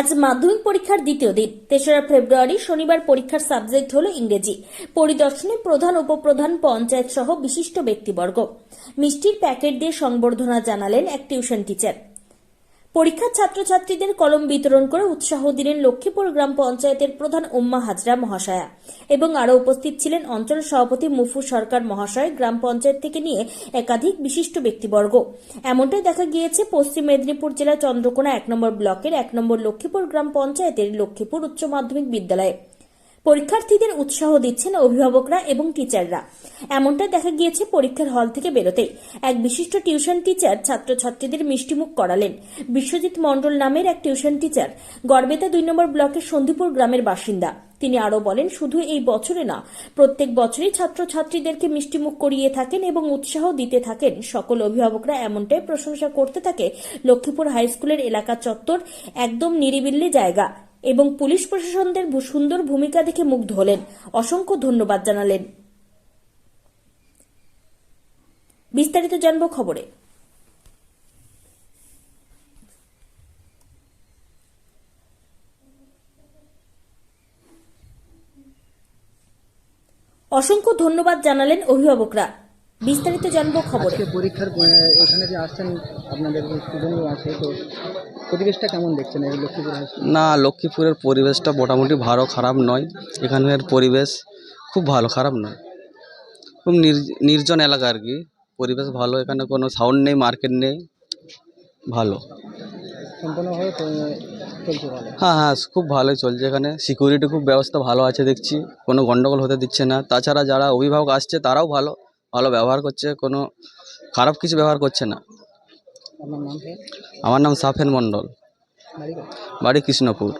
আজ মাধ্যমিক পরীক্ষার দ্বিতীয় দিন। তেসরা ফেব্রুয়ারি শনিবার পরীক্ষার সাবজেক্ট হল ইংরেজি। পরিদর্শনে প্রধান উপপ্রধান পঞ্চায়েত সহ বিশিষ্ট ব্যক্তিবর্গ। মিষ্টির প্যাকেট দিয়ে সংবর্ধনা জানালেন এক টিউশন টিচার। পরীক্ষার ছাত্রছাত্রীদের কলম বিতরণ করে উৎসাহ দিলেন লক্ষ্মীপুর গ্রাম পঞ্চায়েতের প্রধান উম্মা হাজরা মহাশয়া এবং আরও উপস্থিত ছিলেন অঞ্চল সভাপতি মুফু সরকার মহাশয়, গ্রাম পঞ্চায়েত থেকে নিয়ে একাধিক বিশিষ্ট ব্যক্তিবর্গ। এমনটাই দেখা গিয়েছে পশ্চিম মেদিনীপুর জেলা চন্দ্রকোনা এক নম্বর ব্লকের এক নম্বর লক্ষ্মীপুর গ্রাম পঞ্চায়েতের লক্ষ্মীপুর উচ্চ মাধ্যমিক বিদ্যালয়ে। পরীক্ষার্থীদের উৎসাহ দিচ্ছেন অভিভাবকরা এবং টিচাররা। এমনটা দেখা গিয়েছে পরীক্ষার হল থেকে বেরোতেই। এক বিশিষ্ট টিউশন টিচার ছাত্রছাত্রীদের মিষ্টিমুখ করালেন। বিশ্বজিৎ মণ্ডল নামের এক টিউশন টিচার, গড়বেতা দুই নম্বর ব্লকের সন্দীপুর গ্রামের বাসিন্দা। তিনি আরও বলেন, শুধু এই বছরে না, প্রত্যেক বছরই ছাত্রছাত্রীদেরকে মিষ্টিমুখ করিয়ে থাকেন এবং উৎসাহ দিতে থাকেন। সকল অভিভাবকরা এমনটাই প্রশংসা করতে থাকে লক্ষ্মীপুর হাই স্কুলের এলাকা চত্বর, একদম নিরিবিল্লি জায়গা। এবং পুলিশ প্রশাসনদের সুন্দর ভূমিকা দেখে মুগ্ধ হলেন। অসংখ্য ধন্যবাদ জানালেন। বিস্তারিত জানব খবরে। অসংখ্য ধন্যবাদ জানালেন অভিভাবকরা। বিস্তারিত জানব খবরে। পরীক্ষার এখানে যে আসছেন আপনাদের স্টুডেন্ট আছে, তো পরিবেশটা কেমন দেখছেন এই লক্ষ্মীপুর না লক্ষ্মীপুরের পরিবেশটা মোটামুটি ভালো খারাপ নয়। এখানের পরিবেশ খুব ভালো খারাপ নয়। খুব নির- নির্জন এলাকা আর কি। পরিবেশ ভালো এখানে কোনো সাউন্ড নেই মার্কেট নেই ভালো। হ্যাঁ হ্যাঁ খুব ভালোই চলছে এখানে। সিকিউরিটি খুব ব্যবস্থা ভালো আছে দেখছি কোনো গন্ডগোল হতে দিচ্ছে না। তাছাড়া যারা অভিভাবক আসছে তারাও ভালো ভালো ব্যবহার করছে কোনো খারাপ কিছু ব্যবহার করছে না। আমার নাম সাফেন মণ্ডল। বাড়ি বাড়ি কৃষ্ণপুর।